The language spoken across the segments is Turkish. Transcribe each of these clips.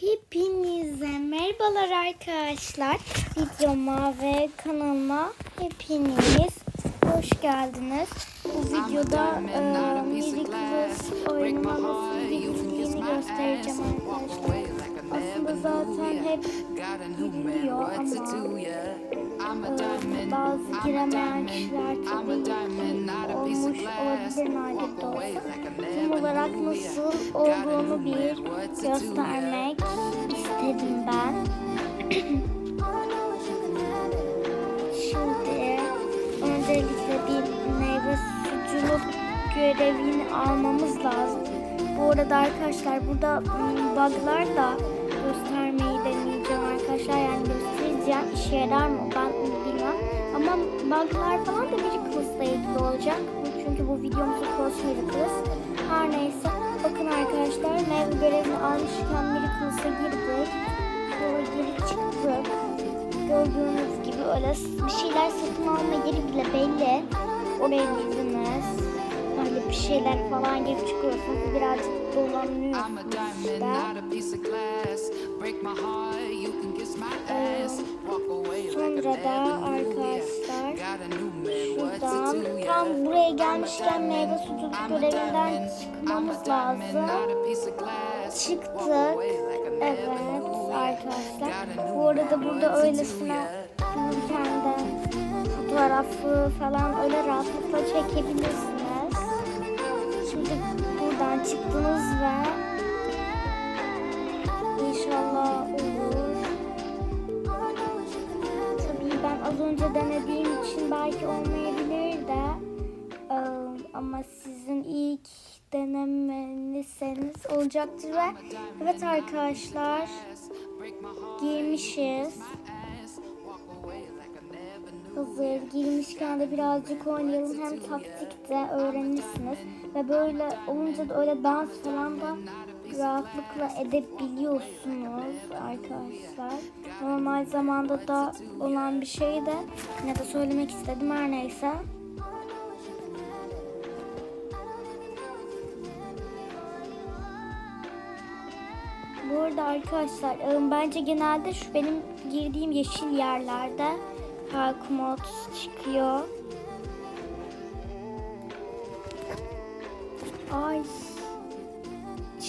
Hepinize merhabalar arkadaşlar. Videoma ve kanalıma hepiniz hoş geldiniz. Bu videoda e, Miracles oyunuma nasıl göstereceğim arkadaşlar. Aslında zaten hep gidiliyor ama bazı giremeyen kişiler tabii olmuş olabilir de olsa. Tam olarak nasıl olduğunu bir göstermek istedim ben. Şimdi öncelikle bir meyve suculuk görevini almamız lazım. Bu arada arkadaşlar burada bug'lar da göstermeyi deneyeceğim arkadaşlar. Yani göstereceğim. İşe yarar mı ben bilmem. Ama bug'lar falan da Miracles'la ilgili olacak. Çünkü bu videomuzda Cross Miracles. Her neyse. Bakın arkadaşlar meyve görevini almışken Miracles'a girdik. Sonra geri çıktık. Gördüğünüz gibi öyle bir şeyler satın alma yeri bile belli. Oraya girdiniz. Böyle bir şeyler falan girip çıkıyorsunuz. Birazcık dolanıyorsunuz işte. Sonra da knew ya. arkadaşlar. Şuradan tam buraya gelmişken meyve a görevinden çıkmamız lazım. Çıktık. Evet arkadaşlar. Bu arada burada öylesine dururken de fotoğrafı falan öyle rahatlıkla çekebilirsiniz. Şimdi buradan çıktınız önce denediğim için belki olmayabilir de ama sizin ilk denemenizseniz olacaktır ve evet arkadaşlar girmişiz. Hazır girmişken de birazcık oynayalım hem taktik de öğrenirsiniz ve böyle olunca da öyle dans falan da rahatlıkla edebiliyorsunuz arkadaşlar. Normal zamanda da olan bir şey de yine de söylemek istedim her neyse. Bu arada arkadaşlar ıı, bence genelde şu benim girdiğim yeşil yerlerde mod çıkıyor. Ay.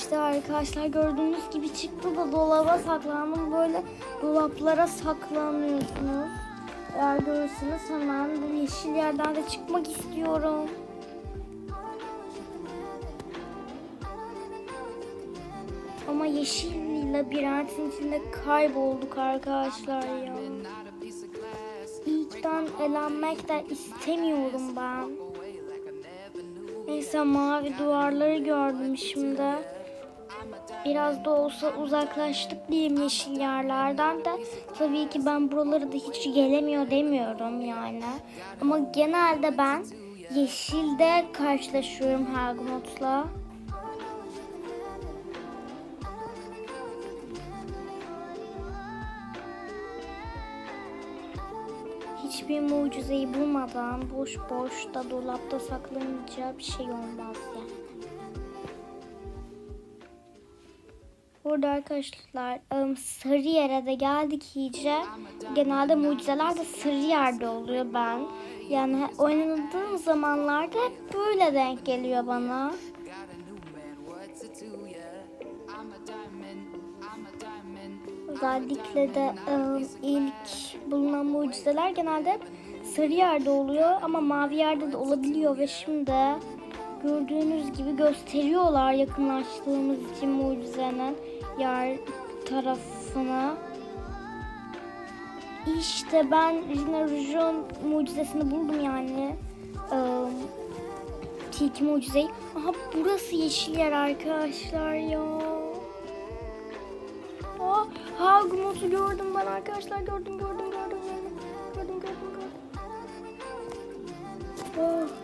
İşte arkadaşlar gördüğünüz gibi çıktı da dolaba saklandım. Böyle dolaplara saklanıyorsunuz. Eğer görürseniz hemen bu yeşil yerden de çıkmak istiyorum. Ama yeşil labirentin içinde kaybolduk arkadaşlar ya. İlkten elenmek de istemiyorum ben. Neyse mavi duvarları gördüm şimdi. Biraz da olsa uzaklaştık diyeyim yeşil yerlerden de. Tabii ki ben buraları da hiç gelemiyor demiyorum yani. Ama genelde ben yeşilde karşılaşıyorum Helgmut'la. Hiçbir mucizeyi bulmadan boş boş da dolapta saklanınca bir şey olmaz Burada arkadaşlar sarı yere de geldik iyice. Genelde mucizeler de sarı yerde oluyor ben. Yani oynadığım zamanlarda hep böyle denk geliyor bana. Özellikle de ilk bulunan mucizeler genelde hep sarı yerde oluyor ama mavi yerde de olabiliyor ve şimdi gördüğünüz gibi gösteriyorlar yakınlaştığımız için mucizenin yer tarafına. İşte ben Rina Rouge'un mucizesini buldum yani. Ee, tilki mucizeyi. Aha burası yeşil yer arkadaşlar ya. Aa, Hagmut'u gördüm ben arkadaşlar gördüm gördüm gördüm gördüm gördüm gördüm gördüm. Oh.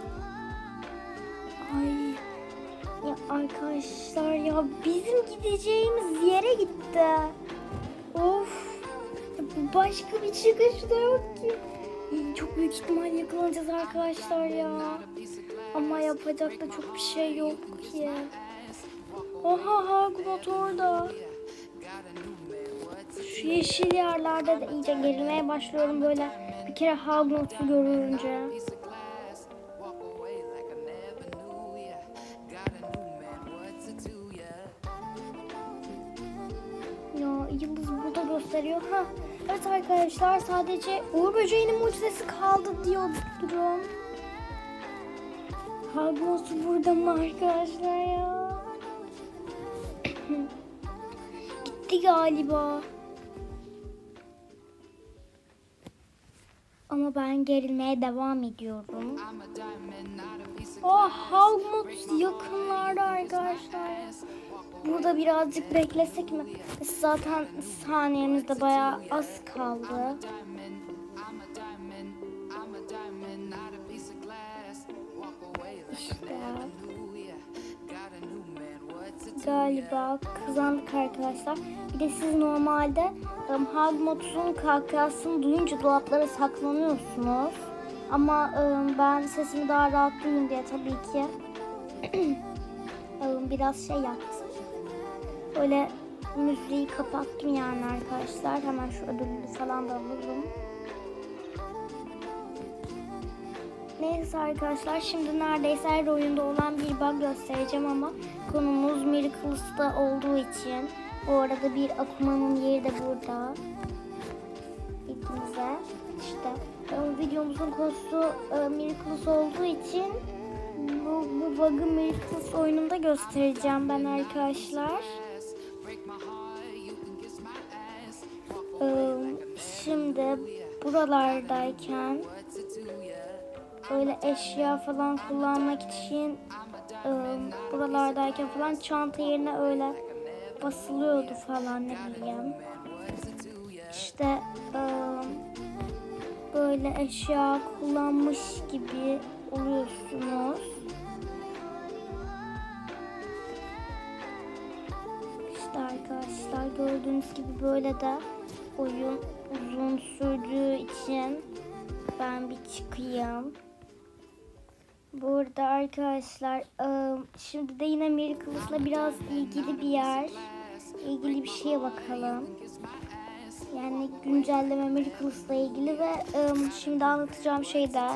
Arkadaşlar ya bizim gideceğimiz yere gitti. Of. Başka bir çıkış da yok ki. Çok büyük ihtimal yakalanacağız arkadaşlar ya. Ama yapacak da çok bir şey yok ki. Oha Hagmut orada. Şu yeşil yerlerde de iyice gerilmeye başlıyorum böyle bir kere Hogwarts'u görünce. Gösteriyor. Ha. Evet arkadaşlar sadece Uğur Böceği'nin mucizesi kaldı diyorum. Hogwarts burada mı arkadaşlar ya? Gitti galiba. Ama ben gerilmeye devam ediyorum. Oh Hogwarts yakınlarda arkadaşlar. Burada birazcık beklesek mi? Zaten saniyemiz de bayağı az kaldı. Galiba kazandık arkadaşlar. Bir de siz normalde um, Hogwarts'un kahkahasını duyunca dolaplara saklanıyorsunuz. Ama um, ben sesimi daha rahat duyun diye tabii ki um, biraz şey yaptım. Böyle müziği kapattım yani arkadaşlar. Hemen şu ödülü falan da alalım. Neyse arkadaşlar şimdi neredeyse her oyunda olan bir bug göstereceğim ama konumuz Miracle'da olduğu için bu arada bir Akuma'nın yeri de burada. İkimize işte e, videomuzun konusu e, Miracles olduğu için bu, bu bug'ı Miracles oyununda göstereceğim ben arkadaşlar. glass? Break my böyle eşya falan kullanmak için e, buralardayken falan çanta yerine öyle basılıyordu falan ne bileyim. İşte e, böyle eşya kullanmış gibi oluyorsunuz. İşte arkadaşlar gördüğünüz gibi böyle de oyun uzun sürdüğü için ben bir çıkayım. Burada arkadaşlar ıı, şimdi de yine Miracles'la biraz ilgili bir yer. ilgili bir şeye bakalım. Yani güncelleme Miracles'la ilgili ve ıı, şimdi anlatacağım şey de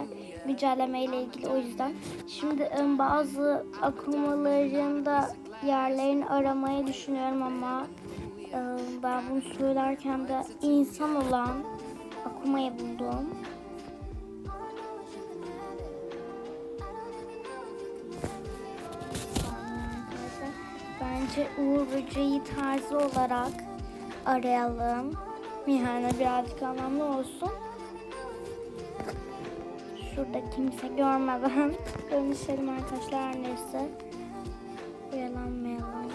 güncelleme ile ilgili o yüzden. Şimdi ıı, bazı akumaların da yerlerini aramayı düşünüyorum ama ben bunu söylerken de insan olan akumayı buldum. Bence Uğur Böceği tarzı olarak arayalım. Yani birazcık anlamlı olsun. Şurada kimse görmeden dönüşelim arkadaşlar neyse. Oyalanmayalım.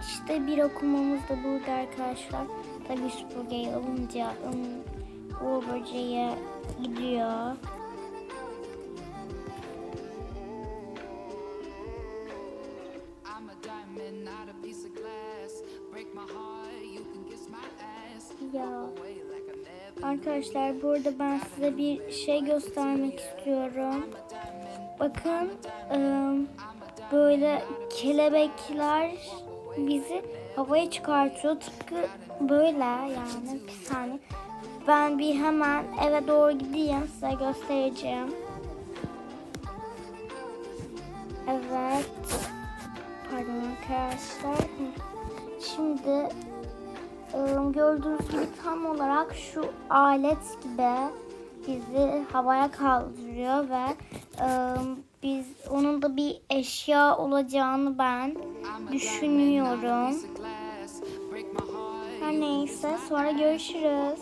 İşte bir okumamız da burada arkadaşlar. Tabii süpürgeyi alınca ım, Uğur Böceği gidiyor. Arkadaşlar burada ben size bir şey göstermek istiyorum. Bakın ım, böyle kelebekler bizi havaya çıkartıyor. Tıpkı böyle yani bir saniye. Ben bir hemen eve doğru gideyim size göstereceğim. Evet. Pardon arkadaşlar. Şimdi ıı, gördüğünüz gibi tam olarak şu alet gibi bizi havaya kaldırıyor ve ıı, biz onun da bir eşya olacağını ben düşünüyorum. Her neyse sonra görüşürüz.